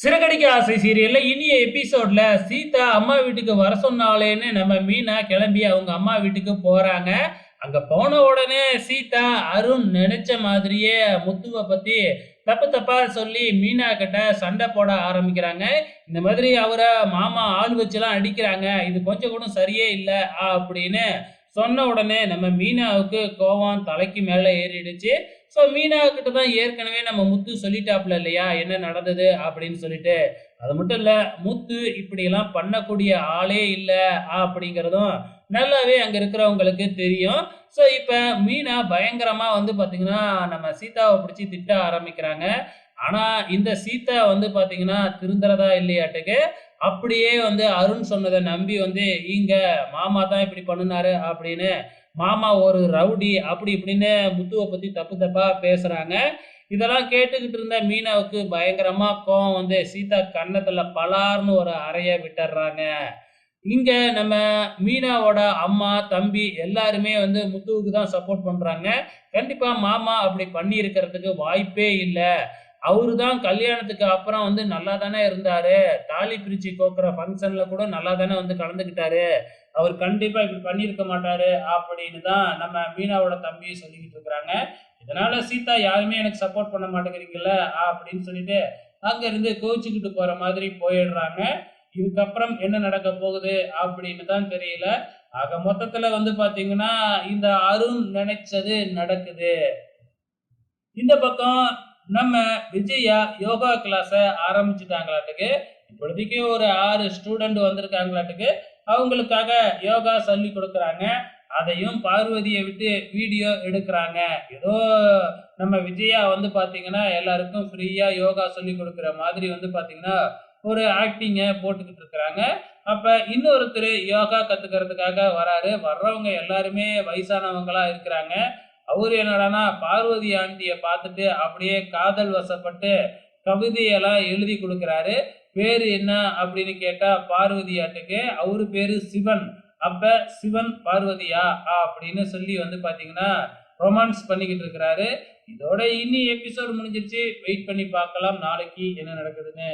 சிறகடிக்க ஆசை சீரியல்ல இனிய எபிசோட்ல சீதா அம்மா வீட்டுக்கு வர சொன்னாலேன்னு நம்ம மீனா கிளம்பி அவங்க அம்மா வீட்டுக்கு போறாங்க. அங்க போன உடனே சீதா அருண் நினைச்ச மாதிரியே முத்துவை பத்தி தப்பு தப்பா சொல்லி மீனா கிட்ட சண்டை போட ஆரம்பிக்கிறாங்க. இந்த மாதிரி அவரை மாமா ஆள் வச்சுலாம் அடிக்கிறாங்க. இது கொஞ்சம் கூட சரியே இல்லை அப்படின்னு சொன்ன உடனே நம்ம மீனாவுக்கு கோவம் தலைக்கு மேலே ஏறிடுச்சு. ஸோ மீனாவுக்கிட்ட தான் ஏற்கனவே நம்ம முத்து சொல்லிட்டாப்ல இல்லையா? என்ன நடந்தது அப்படின்னு சொல்லிட்டு. அது மட்டும் இல்லை முத்து இப்படியெல்லாம் பண்ணக்கூடிய ஆளே இல்லை அப்படிங்கிறதும் நல்லாவே அங்கே இருக்கிறவங்களுக்கு தெரியும். ஸோ இப்போ மீனா பயங்கரமாக வந்து பார்த்திங்கன்னா நம்ம சீதாவை பிடிச்சி திட்ட ஆரம்பிக்கிறாங்க. ஆனால் இந்த சீதா வந்து பார்த்திங்கன்னா திருந்துறதா இல்லையாட்டுக்கு. அப்படியே வந்து அருண் சொன்னதை நம்பி வந்து இங்க மாமா தான் இப்படி பண்ணினாரு அப்படின்னு. மாமா ஒரு ரவுடி அப்படி இப்படின்னு முத்துவை பத்தி தப்பு தப்பா பேசுறாங்க. இதெல்லாம் கேட்டுக்கிட்டு இருந்த மீனாவுக்கு பயங்கரமா கோவம் வந்து சீதா கன்னத்துல பலார்னு ஒரு அறைய விட்டுறாங்க. இங்க நம்ம மீனாவோட அம்மா தம்பி எல்லாருமே வந்து முத்துவுக்கு தான் சப்போர்ட் பண்றாங்க. கண்டிப்பா மாமா அப்படி பண்ணி இருக்கிறதுக்கு வாய்ப்பே இல்லை. அவரு தான் கல்யாணத்துக்கு அப்புறம் வந்து நல்லா தானே இருந்தாரு? தாலி பிரிச்சு கோக்குற ஃபங்க்ஷன்ல கூட நல்லா தானே வந்து கலந்துக்கிட்டாரு. அவர் கண்டிப்பா இப்படி பண்ணியிருக்க மாட்டாரு அப்படின்னு தான் நம்ம மீனாவோட தம்பி சொல்லிக்கிட்டு இருக்கிறாங்க. இதனால சீதா யாருமே எனக்கு சப்போர்ட் பண்ண மாட்டேங்கிறீங்கல்ல? அப்படின்னு சொல்லிட்டு அங்க இருந்து கோச்சிக்கிட்டு போற மாதிரி போயிடுறாங்க. இதுக்கப்புறம் என்ன நடக்க போகுது அப்படின்னு தான் தெரியல. ஆக மொத்தத்துல வந்து பாத்தீங்கன்னா இந்த அருண் நினைச்சது நடக்குது. இந்த பக்கம் நம்ம விஜயா யோகா கிளாஸை ஆரம்பிச்சுட்டாங்களாட்டுக்கு இப்பொழுதைக்கு ஒரு ஆறு ஸ்டூடெண்ட் வந்திருக்காங்களாட்டுக்கு அவங்களுக்காக யோகா சொல்லி கொடுக்குறாங்க. அதையும் பார்வதியை விட்டு வீடியோ எடுக்கிறாங்க. ஏதோ நம்ம விஜயா வந்து பாத்தீங்கன்னா எல்லாருக்கும் ஃப்ரீயா யோகா சொல்லி கொடுக்குற மாதிரி வந்து பாத்தீங்கன்னா ஒரு ஆக்டிங்கை போட்டுக்கிட்டு இருக்கிறாங்க. அப்போ இன்னொருத்தர் யோகா கற்றுக்கிறதுக்காக வராரு. வர்றவங்க எல்லாருமே வயசானவங்களாக இருக்கிறாங்க. அவர் என்னடான்னா பார்வதி ஆண்டியை பார்த்துட்டு அப்படியே காதல் வசப்பட்டு கவிதையெல்லாம் எழுதி கொடுக்குறாரு. பேர் என்ன அப்படின்னு கேட்டா பார்வதி ஆட்டுக்கு அவரு பேரு சிவன். அப்ப சிவன் பார்வதியா? அப்படின்னு சொல்லி வந்து பாத்தீங்கன்னா ரொமான்ஸ் பண்ணிக்கிட்டு இருக்கிறாரு. இதோட இனி எபிசோட் முடிஞ்சிருச்சு. வெயிட் பண்ணி பார்க்கலாம். நாளைக்கு என்ன நடக்குதுன்னு.